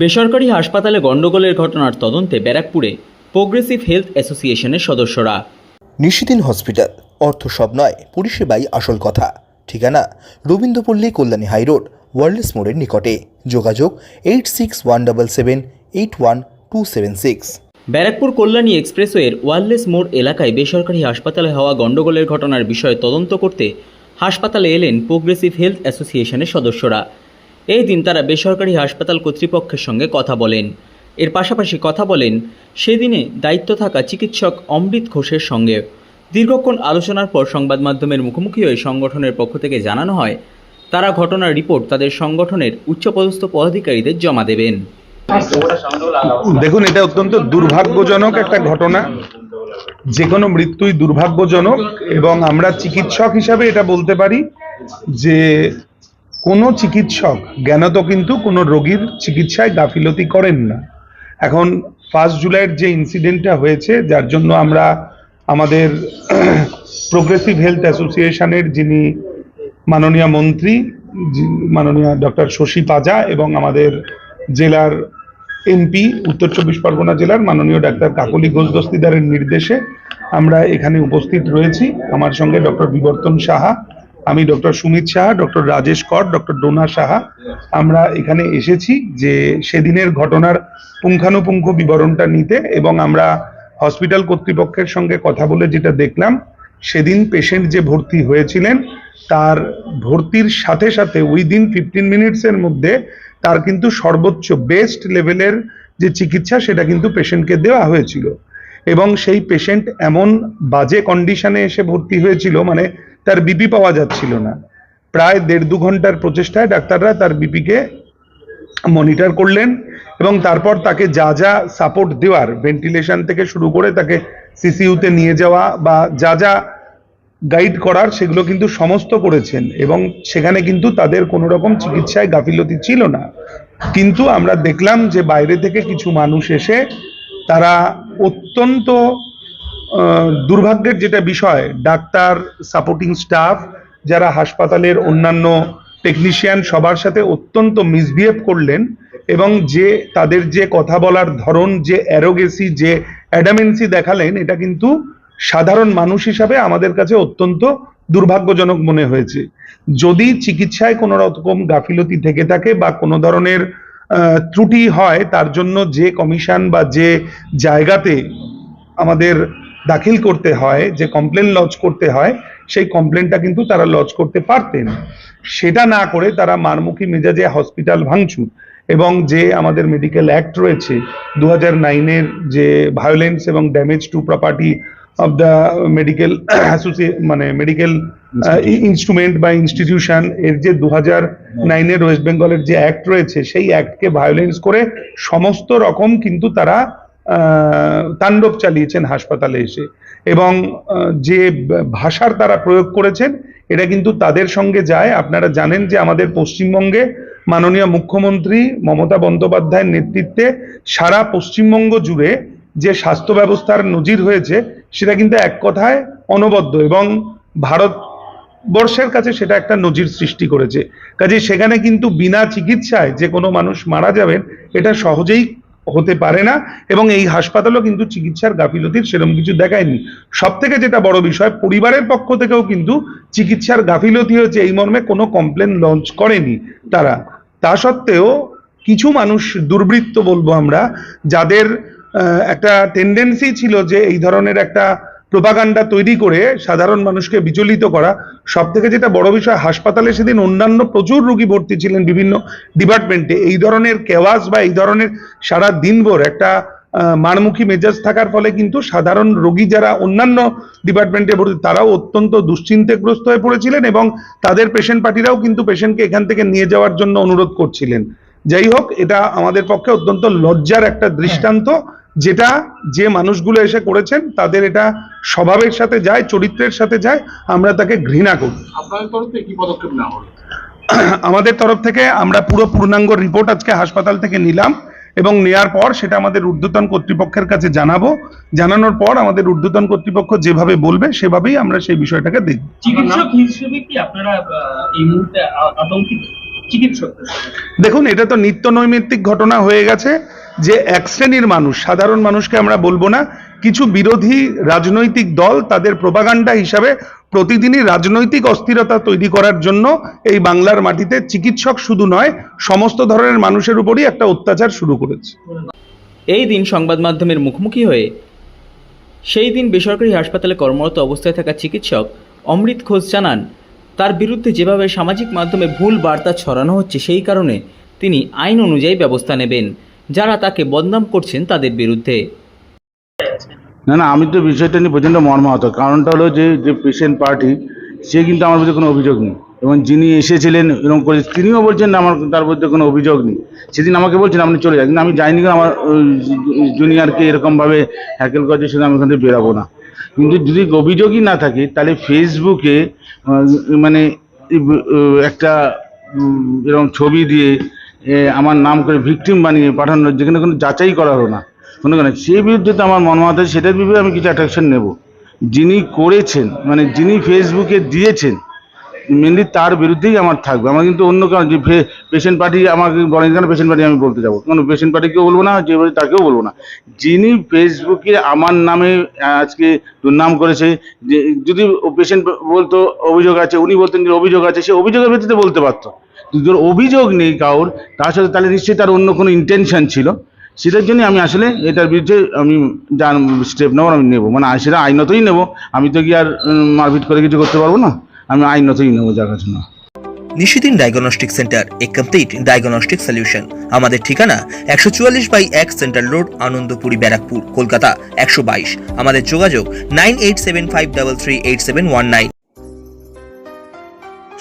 বেসরকারি হাসপাতালে গণ্ডগোলের ঘটনার তদন্তে ব্যারাকপুরে প্রোগ্রেসিভ হেলথ অ্যাসোসিয়েশনের সদস্যরা। নিশিদিন হসপিটাল অর্থ সব নয় পরিষেবাই আসল কথা। ঠিকানা রবীন্দ্রপল্লী কল্যাণী হাইরোড ওয়ার্ল্ডস মোড়ের নিকটে। যোগাযোগ eight six one double seven eight one two seven six Barrackpore Kalyani এক্সপ্রেসওয়ের wireless মোড় এলাকায় বেসরকারি হাসপাতালে হওয়া গণ্ডগোলের ঘটনার বিষয়ে তদন্ত করতে হাসপাতালে এলেন প্রোগ্রেসিভ হেলথ অ্যাসোসিয়েশনের সদস্যরা। এই দিন তারা বেসরকারি হাসপাতাল কর্তৃপক্ষের সঙ্গে কথা বলেন। এর পাশাপাশি কথা বলেন, সেদিনে দায়িত্ব থাকা চিকিৎসক অমৃত ঘোষের সঙ্গে। দীর্ঘক্ষণ আলোচনার পর সংবাদ মাধ্যমের মুখোমুখি হয়ে সংগঠনের পক্ষ থেকে জানানো হয়, তারা ঘটনার রিপোর্ট তাদের সংগঠনের উচ্চপদস্থ পদাধিকারীদের জমা দেবেন। দেখুন, এটা অত্যন্ত দুর্ভাগ্যজনক একটা ঘটনা। যে কোনো মৃত্যুই দুর্ভাগ্যজনক এবং আমরা চিকিৎসক হিসাবে এটা বলতে পারি যে কোনো চিকিৎসক জ্ঞানত কিন্তু কোনো রোগীর চিকিৎসায় গাফিলতি করেন না। এখন ফার্স্ট জুলাইয়ের যে ইনসিডেন্টটা হয়েছে, যার জন্য আমরা আমাদের প্রোগ্রেসিভ হেলথ অ্যাসোসিয়েশনের যিনি মাননীয় মন্ত্রী মাননীয় ডক্টর শশী পাজা এবং আমাদের জেলার এমপি, উত্তর চব্বিশ পরগনা জেলার মাননীয় ডাক্তার কাকলি ঘোষ দস্তিদারের নির্দেশে আমরা এখানে উপস্থিত রয়েছি। আমার সঙ্গে ডক্টর বিবর্তন সাহা আমি doctor Sumit Saha, doctor Rajesh Kar, doctor Dona Saha. আমরা এখানে এসেছি যে সেদিনের ঘটনার পুঙ্খানুপুঙ্খ বিবরণটা নিতে এবং আমরা হসপিটাল কর্তৃপক্ষের সঙ্গে কথা বলে যেটা দেখলাম, সেদিন পেশেন্ট যে ভর্তি হয়েছিলেন, তার ভর্তির সাথে সাথে উইদিন ফিফটিন মিনিটসের মধ্যে তার কিন্তু সর্বোচ্চ বেস্ট লেভেলের যে চিকিৎসা, সেটা কিন্তু পেশেন্টকে দেওয়া হয়েছিল। এবং সেই পেশেন্ট এমন বাজে কন্ডিশনে এসে ভর্তি হয়েছিল মানে তার বিপি পাওয়া যাচ্ছিল না। প্রায় দেড় দু ঘণ্টার প্রচেষ্টায় ডাক্তাররা তার বিপিকে মনিটর করলেন এবং তারপর তাকে যা যা সাপোর্ট দেওয়ার ভেন্টিলেশন থেকে শুরু করে তাকে সিসিইউতে নিয়ে যাওয়া বা যা যা গাইড করার সেগুলো কিন্তু সমস্ত করেছেন এবং সেখানে কিন্তু তাদের কোনো রকম চিকিৎসায় গাফিলতি ছিল না। কিন্তু আমরা দেখলাম যে বাইরে থেকে কিছু মানুষ এসে তারা অত্যন্ত দুর্ভাগ্যের যেটা বিষয়, ডাক্তার সাপোর্টিং স্টাফ যারা হাসপাতালের অন্যান্য টেকনিশিয়ান সবার সাথে অত্যন্ত মিসবিহেভ করলেন এবং যে তাদের যে কথা বলার ধরন, যে অ্যারোগেসি যে অ্যাডামেন্সি দেখালেন, এটা কিন্তু সাধারণ মানুষ হিসাবে আমাদের কাছে অত্যন্ত দুর্ভাগ্যজনক মনে হয়েছে। যদি চিকিৎসায় কোনো রকম গাফিলতি থেকে থাকে বা কোনো ধরনের ত্রুটি হয়, তার জন্য যে কমিশন বা যে জায়গাতে আমাদের দাখিল করতে হয়, যে কমপ্লেন লজ করতে হয়, সেই কমপ্লেনটা কিন্তু তারা লজ করতে পারতেন। সেটা না করে তারা মারমুখী মেজাজে হসপিটাল ভাঙচুর এবং যে আমাদের মেডিকেল অ্যাক্ট রয়েছে, দু হাজার নাইনের যে ভায়োলেন্স এবং damage to property of the medical মানে মেডিকেল ইনস্ট্রুমেন্ট বা ইনস্টিটিউশন এর যে দু হাজার নাইনের ওয়েস্ট বেঙ্গলের যে অ্যাক্ট রয়েছে সেই অ্যাক্টকে ভায়োলেন্স করে সমস্ত রকম কিন্তু তারা তাণ্ডব চালিয়েছেন হাসপাতালে এসে। এবং যে ভাষার তারা প্রয়োগ করেছেন এটা কিন্তু তাদের সঙ্গে যায়। আপনারা জানেন যে আমাদের পশ্চিমবঙ্গে মাননীয় মুখ্যমন্ত্রী মমতা বন্দ্যোপাধ্যায়ের নেতৃত্বে সারা পশ্চিমবঙ্গ জুড়ে যে স্বাস্থ্য ব্যবস্থার নজির হয়েছে সেটা কিন্তু এক কথায় অনবদ্য এবং ভারত বর্ষের কাছে সেটা একটা নজির সৃষ্টি করেছে। কাজে সেখানে কিন্তু বিনা চিকিৎসায় যে কোনো মানুষ মারা যাবেন, এটা সহজেই হতে পারে না এবং এই হাসপাতালও কিন্তু চিকিৎসার গাফিলতির সেরকম কিছু দেখায়নি। সব থেকে যেটা বড় বিষয়, পরিবারের পক্ষ থেকেও কিন্তু চিকিৎসার গাফিলতি হয়েছে, এই মর্মে কোনো কমপ্লেন লঞ্চ করেনি তারা। তা সত্ত্বেও কিছু মানুষ, দুর্বৃত্ত বলব আমরা, যাদের একটা টেন্ডেন্সি ছিল যে এই ধরনের একটা প্রোপাগান্ডা তৈরি করে সাধারণ মানুষকে বিচলিত করা। সব থেকে যেটা বড় বিষয়, হাসপাতালে সেদিন অন্যান্য প্রচুর রোগী ভর্তি ছিলেন বিভিন্ন ডিপার্টমেন্টে এই ধরনের কেওয়াজ বা এই ধরনের সারা দিনভর একটা মারমুখী মেজাজ থাকার ফলে কিন্তু সাধারণ রোগী যারা অন্যান্য ডিপার্টমেন্টে ভর্তি, তারাও অত্যন্ত দুশ্চিন্তাগ্রস্ত হয়ে পড়েছিলেন এবং তাদের পেশেন্ট পার্টিরাও কিন্তু পেশেন্টকে এখান থেকে নিয়ে যাওয়ার জন্য অনুরোধ করছিলেন। যাই হোক, এটা আমাদের পক্ষে অত্যন্ত লজ্জার একটা দৃষ্টান্ত। যেটা যে মানুষগুলো এসে করেছেন তাদের এটা স্বভাবের সাথে যায় চরিত্রের সাথে যায় আমরা তাকে ঘৃণা করি। আমাদের তরফ থেকে আমরা পুরো পূর্ণাঙ্গ রিপোর্ট আজকে হাসপাতাল থেকে নিলাম এবং নেয়ার পর সেটা আমাদের ঊর্ধ্বতন কর্তৃপক্ষের কাছে জানাব। জানানোর পর আমাদের ঊর্ধ্বতন কর্তৃপক্ষ যেভাবে বলবে সেভাবেই আমরা সেই বিষয়টাকে দেখব। চিকিৎসক হিসেবে কি আপনারা এই মুহূর্তে আতঙ্কিত? দেখুন এটা তো নিত্য নৈমিত্তিক ঘটনা হয়ে গেছে। যে এক শ্রেণির মানুষ, সাধারণ মানুষকে আমরা বলব না, কিছু বিরোধী রাজনৈতিক দল তাদের প্রপাগান্ডা হিসাবে প্রতিদিনই রাজনৈতিক অস্থিরতা তৈরি করার জন্য এই বাংলার মাটিতে চিকিৎসক শুধু নয়, সমস্ত ধরনের মানুষের উপরই একটা অত্যাচার শুরু করেছে। এই দিন সংবাদ মাধ্যমের মুখোমুখি হয়ে সেই দিন বেসরকারি হাসপাতালে কর্মরত অবস্থায় থাকা চিকিৎসক অমৃত ঘোষ জানান, তার বিরুদ্ধে যেভাবে সামাজিক মাধ্যমে ভুল বার্তা ছড়ানো হচ্ছে সেই কারণে তিনি আইন অনুযায়ী ব্যবস্থা নেবেন। যারা তাকে বদনাম করছেন তাদের বিরুদ্ধে। না না, আমি তো বিষয়টা নিয়ে প্রচণ্ড মর্মাহত। কারণটা হলো যে যে পেশেন্ট পার্টি, সে কিন্তু আমার বিরুদ্ধে কোনো অভিযোগ নেই। এবং যিনি এসেছিলেন এরকম করে, তিনিও বলছেন আমার, তার বিরুদ্ধে কোনো অভিযোগ নেই। সেদিন আমাকে বলছেন, আপনি চলে যান। কিন্তু আমি যাইনি আমার জুনিয়রকে এরকমভাবে হ্যাকেল করছে সেটা আমি ওখান থেকে বেরাবো না। কিন্তু যদি অভিযোগই না থাকে, তাহলে ফেসবুকে মানে একটা এরকম ছবি দিয়ে আমার নাম করে ভিকটিম বানিয়ে পাঠানো যেখানে কোনো যাচাই করা হলো না। কোনো কারণে সেই বিরুদ্ধে তো আমার মন আছে, সেটার বিরুদ্ধে আমি কিছু অ্যাট্রাকশন নেব। যিনি করেছেন মানে যিনি ফেসবুকে দিয়েছেন মেনলি তার বিরুদ্ধেই আমার থাকবে। আমার কিন্তু অন্য কারণ, যে পেশেন্ট পার্টি আমাকে বলেন, কেন পেশেন্ট পার্টি আমি বলতে যাব? কোনো পেশেন্ট পার্টিকেও বলব না, যে তাকেও বলব না। যিনি ফেসবুকে আমার নামে আজকে দুর্নাম করেছে, যে, যদি পেশেন্ট বলতো, অভিযোগ আছে, উনি বলতেন যে অভিযোগ আছে, সে অভিযোগের ভিত্তিতে বলতে পারতো। ওর অভিযোগ নেই কাউর, তার সাথে তাহলে নিশ্চয়ই তার অন্য কোনো ইন্টেনশন ছিল। সেটার জন্য আমি আসলে এটার বিরুদ্ধে আমি যান স্টেপ নেব আমি নেব। মানে সেটা আইনতই নেব। আমি তো কি আর মারপিট করে কিছু করতে পারব না? আমি আইনতই নেব যার কাছে না। নিশিদিন ডায়াগনস্টিক সেন্টার এ কমপ্লিট ডায়াগনস্টিক সলিউশন আমাদের ঠিকানা একশো চুয়াল্লিশ বাই এক সেন্ট্রাল রোড, আনন্দপুরি, ব্যারাকপুর, কলকাতা, একশো বাইশ। আমাদের যোগাযোগ nine eight seven five double three eight seven one nine.